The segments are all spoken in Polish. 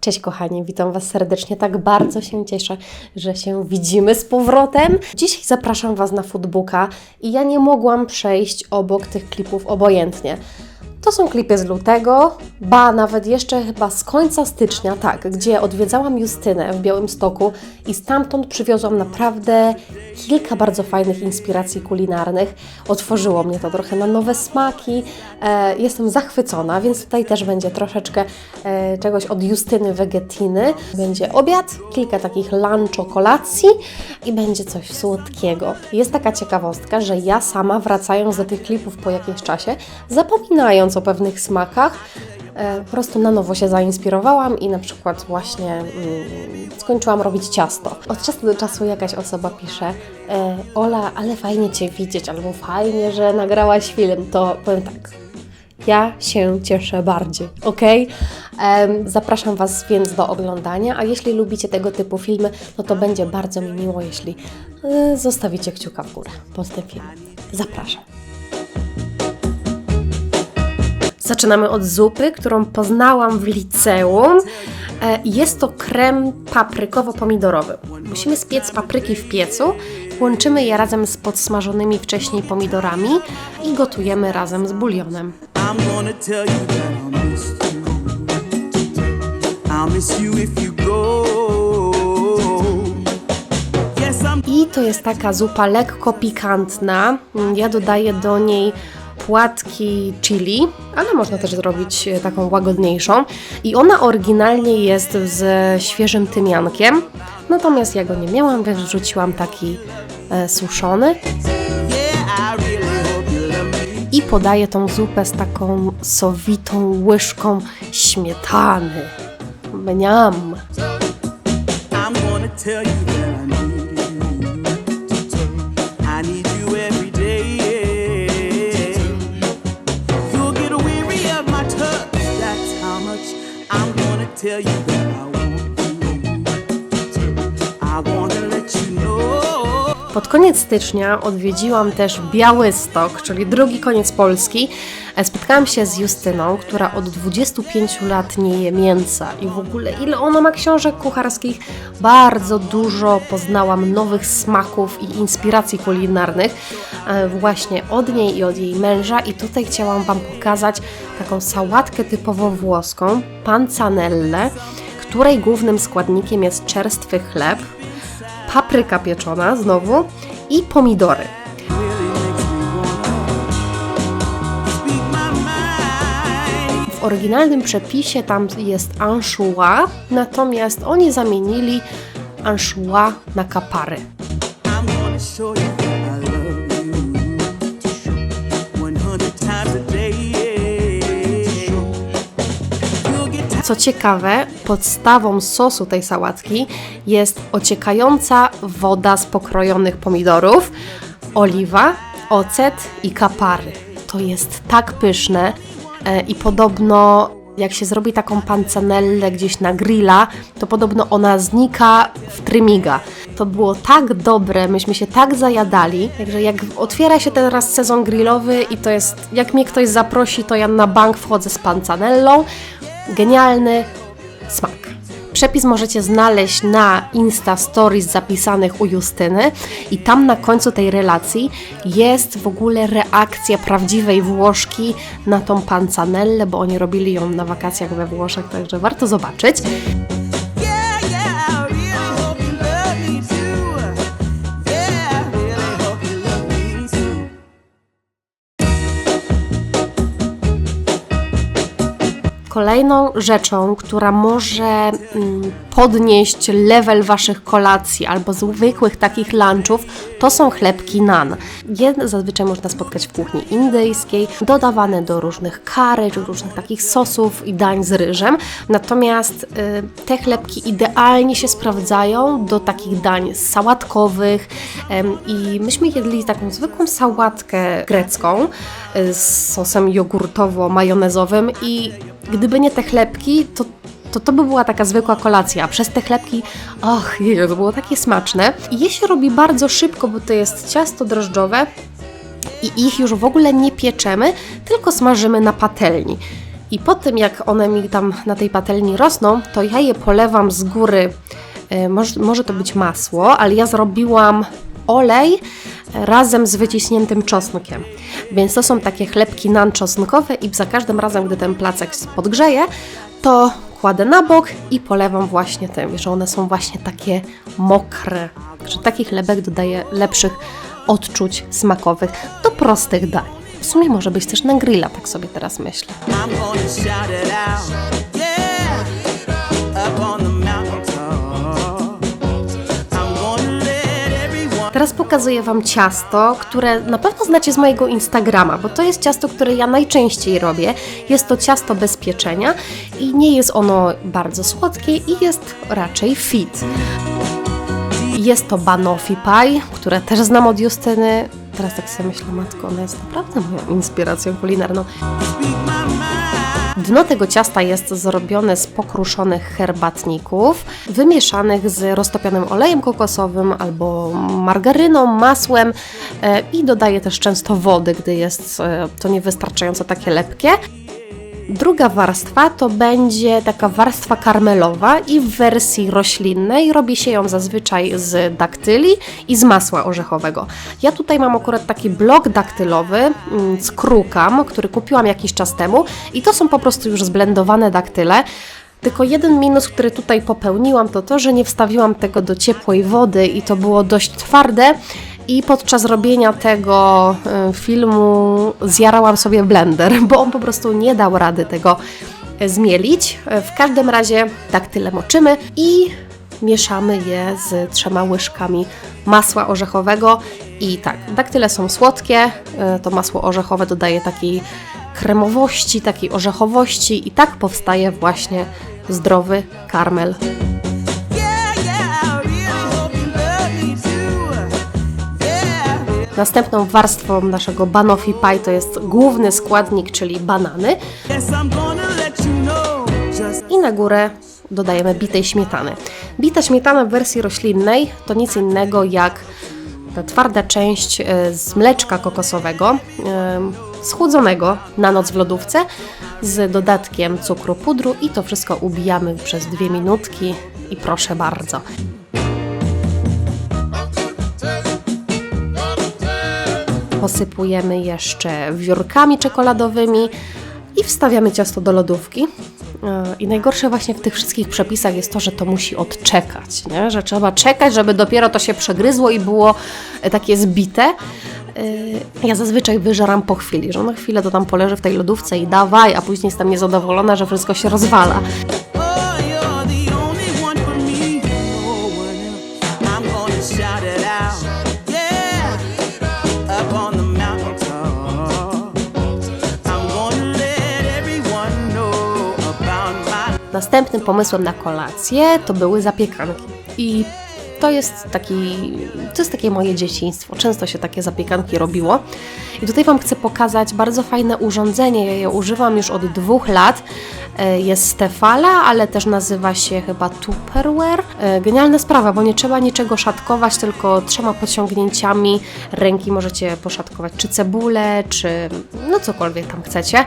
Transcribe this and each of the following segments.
Cześć kochani, witam Was serdecznie. Tak bardzo się cieszę, że się widzimy z powrotem. Dzisiaj zapraszam Was na foodbooka i ja nie mogłam przejść obok tych klipów obojętnie. To są klipy z lutego, ba nawet jeszcze chyba z końca stycznia, tak, gdzie odwiedzałam Justynę w Białymstoku i stamtąd przywiozłam naprawdę kilka bardzo fajnych inspiracji kulinarnych. Otworzyło mnie to trochę na nowe smaki. E, jestem zachwycona, więc tutaj też będzie troszeczkę e, czegoś od Justyny Wegetiny. Będzie obiad, kilka takich luncho kolacji i będzie coś słodkiego. Jest taka ciekawostka, że ja sama wracając do tych klipów po jakimś czasie, zapominając o pewnych smakach, e, po prostu na nowo się zainspirowałam i na przykład właśnie mm, skończyłam robić ciasto. Od czasu do czasu jakaś osoba pisze e, Ola, ale fajnie Cię widzieć, albo fajnie, że nagrałaś film, to powiem tak, ja się cieszę bardziej, ok? Zapraszam Was więc do oglądania, a jeśli lubicie tego typu filmy, no to będzie bardzo mi miło, jeśli e, zostawicie kciuka w górę pod tym filmem. Zapraszam. Zaczynamy od zupy, którą poznałam w liceum. E, Jest to krem paprykowo-pomidorowy. Musimy spiec papryki w piecu, łączymy je razem z podsmażonymi wcześniej pomidorami i gotujemy razem z bulionem. I to jest taka zupa lekko pikantna. Ja dodaję do niej płatki chili, ale można też zrobić e, taką łagodniejszą. I ona oryginalnie jest ze świeżym tymiankiem, natomiast ja go nie miałam, więc wrzuciłam taki e, suszony. I podaję tą zupę z taką sowitą łyżką śmietany. Mniam. I'm gonna tell you tell you Pod koniec stycznia odwiedziłam też Białystok, czyli drugi koniec Polski. E, Spotkałam się z Justyną, która od 25 lat nie je mięsa i w ogóle ile ona ma książek kucharskich. Bardzo dużo poznałam nowych smaków i inspiracji kulinarnych e, właśnie od niej i od jej męża i tutaj chciałam Wam pokazać taką sałatkę typowo włoską, panzanelle, której głównym składnikiem jest czerstwy chleb, papryka pieczona znowu i pomidory. W oryginalnym przepisie tam jest anchois, natomiast oni zamienili anchois na kapary. Co ciekawe, podstawą sosu tej sałatki jest ociekająca woda z pokrojonych pomidorów, oliwa, ocet i kapary. To jest tak pyszne e, i podobno jak się zrobi taką pancanellę gdzieś na grilla, to podobno ona znika w trymiga. To było tak dobre, myśmy się tak zajadali, także jak otwiera się teraz sezon grillowy i to jest, jak mnie ktoś zaprosi, to ja na bank wchodzę z pancanellą. Genialny smak. Przepis możecie znaleźć na Insta Stories zapisanych u Justyny i tam na końcu tej relacji jest w ogóle reakcja prawdziwej Włoszki na tą panzanellę, bo oni robili ją na wakacjach we Włoszech, także warto zobaczyć. Kolejną rzeczą, która może mm, podnieść level waszych kolacji albo zwykłych takich lunchów, to są chlebki nan. Je zazwyczaj można spotkać w kuchni indyjskiej, dodawane do różnych kary czy różnych takich sosów i dań z ryżem. Natomiast y, te chlebki idealnie się sprawdzają do takich dań sałatkowych i myśmy jedli taką zwykłą sałatkę grecką y, z sosem jogurtowo-majonezowym i gdyby nie te chlebki, to to to by była taka zwykła kolacja. a Przez te chlebki, och, to było takie smaczne. I je się robi bardzo szybko, bo to jest ciasto drożdżowe i ich już w ogóle nie pieczemy, tylko smażymy na patelni. I po tym, jak one mi tam na tej patelni rosną, to ja je polewam z góry. e, Może, może to być masło, ale ja zrobiłam olej razem z wyciśniętym czosnkiem. Więc to są takie chlebki nan czosnkowe i za każdym razem, gdy ten placek podgrzeje, to kładę na bok i polewam właśnie tym, że one są właśnie takie mokre. Że taki chlebek dodaje lepszych odczuć smakowych do prostych dań. W sumie może być też na grilla, tak sobie teraz myślę. Teraz pokazuję Wam ciasto, które na pewno znacie z mojego Instagrama, bo to jest ciasto, które ja najczęściej robię. Jest to ciasto bez pieczenia i nie jest ono bardzo słodkie i jest raczej fit. Jest to banoffee pie, które też znam od Justyny. Teraz tak sobie myślę, matko, ona jest naprawdę moją inspiracją kulinarną. Dno tego ciasta jest zrobione z pokruszonych herbatników, wymieszanych z roztopionym olejem kokosowym albo margaryną, masłem e, i dodaję też często wody, gdy jest e, to niewystarczająco takie lepkie. Druga warstwa to będzie taka warstwa karmelowa i w wersji roślinnej robi się ją zazwyczaj z daktyli i z masła orzechowego. Ja tutaj mam akurat taki blok daktylowy mm, z krukam, który kupiłam jakiś czas temu i to są po prostu już zblendowane daktyle. Tylko jeden minus, który tutaj popełniłam, to to, że nie wstawiłam tego do ciepłej wody i to było dość twarde. I podczas robienia tego y, filmu zjarałam sobie blender, bo on po prostu nie dał rady tego y, zmielić. Y, W każdym razie daktyle moczymy i mieszamy je z trzema łyżkami masła orzechowego. I tak, daktyle są słodkie, to masło orzechowe dodaje takiej kremowości, takiej orzechowości i tak powstaje właśnie zdrowy karmel. Następną warstwą naszego banoffee pie to jest główny składnik, czyli banany. I na górę dodajemy bitej śmietany. Bita śmietana w wersji roślinnej to nic innego jak ta twarda część e, z mleczka kokosowego, e, schłodzonego na noc w lodówce z dodatkiem cukru pudru i to wszystko ubijamy przez dwie minutki i proszę bardzo. Posypujemy jeszcze wiórkami czekoladowymi i wstawiamy ciasto do lodówki. E, I najgorsze właśnie w tych wszystkich przepisach jest to, że to musi odczekać, nie? że trzeba czekać, żeby dopiero to się przegryzło i było e, takie zbite. E, Ja zazwyczaj wyżeram po chwili, że na chwilę to tam poleży w tej lodówce i dawaj, a później jestem niezadowolona, że wszystko się rozwala. Następnym pomysłem na kolację to były zapiekanki. I to jest taki, to jest takie moje dzieciństwo. Często się takie zapiekanki robiło. I tutaj Wam chcę pokazać bardzo fajne urządzenie. Ja je używam już od dwóch lat. E, Jest Stefala, ale też nazywa się chyba Tupperware. E, Genialna sprawa, bo nie trzeba niczego szatkować, tylko trzema podciągnięciami ręki możecie poszatkować czy cebulę, czy no cokolwiek tam chcecie.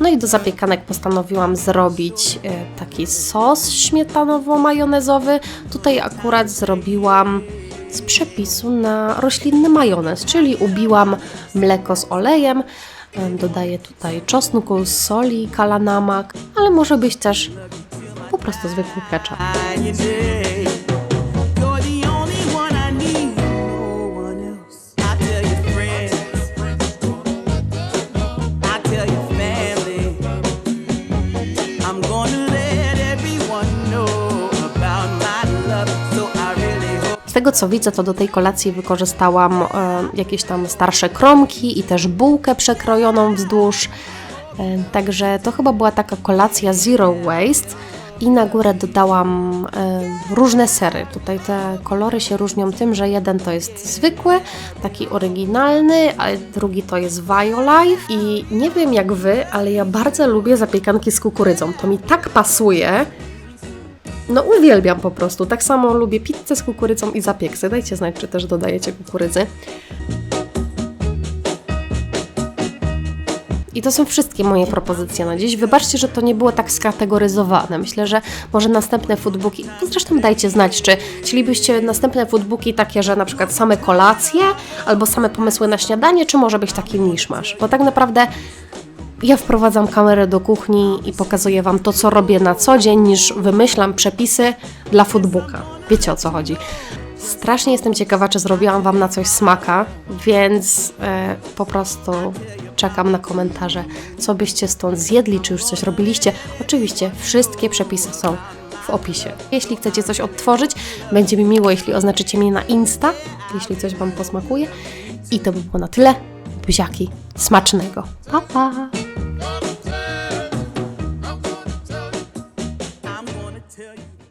No i do zapiekanek postanowiłam zrobić e, taki sos śmietanowo-majonezowy. Tutaj akurat zrobiłam z przepisu na roślinny majonez, czyli ubiłam mleko z olejem, dodaję tutaj czosnku, soli, kalanamak, ale może być też po prostu zwykły ketchup. Tego co widzę, to do tej kolacji wykorzystałam e, jakieś tam starsze kromki i też bułkę przekrojoną wzdłuż. E, także to chyba była taka kolacja zero waste. I na górę dodałam e, różne sery. Tutaj te kolory się różnią tym, że jeden to jest zwykły, taki oryginalny, a drugi to jest Violife. I nie wiem jak wy, ale ja bardzo lubię zapiekanki z kukurydzą. To mi tak pasuje. No uwielbiam po prostu. Tak samo lubię pizzę z kukurydzą i zapieksy. Dajcie znać, czy też dodajecie kukurydzy. I to są wszystkie moje propozycje na dziś. Wybaczcie, że to nie było tak skategoryzowane. Myślę, że może następne foodbooki, no zresztą dajcie znać, czy chcielibyście następne foodbooki takie, że na przykład same kolacje, albo same pomysły na śniadanie, czy może być taki miszmasz. Bo tak naprawdę ja wprowadzam kamerę do kuchni i pokazuję Wam to, co robię na co dzień, niż wymyślam przepisy dla foodbooka. Wiecie o co chodzi. Strasznie jestem ciekawa, czy zrobiłam Wam na coś smaka, więc e, po prostu czekam na komentarze, co byście stąd zjedli, czy już coś robiliście. Oczywiście wszystkie przepisy są w opisie. Jeśli chcecie coś odtworzyć, będzie mi miło, jeśli oznaczycie mnie na Insta, jeśli coś Wam posmakuje. I to by było na tyle. Buziaki, smacznego. Pa, pa!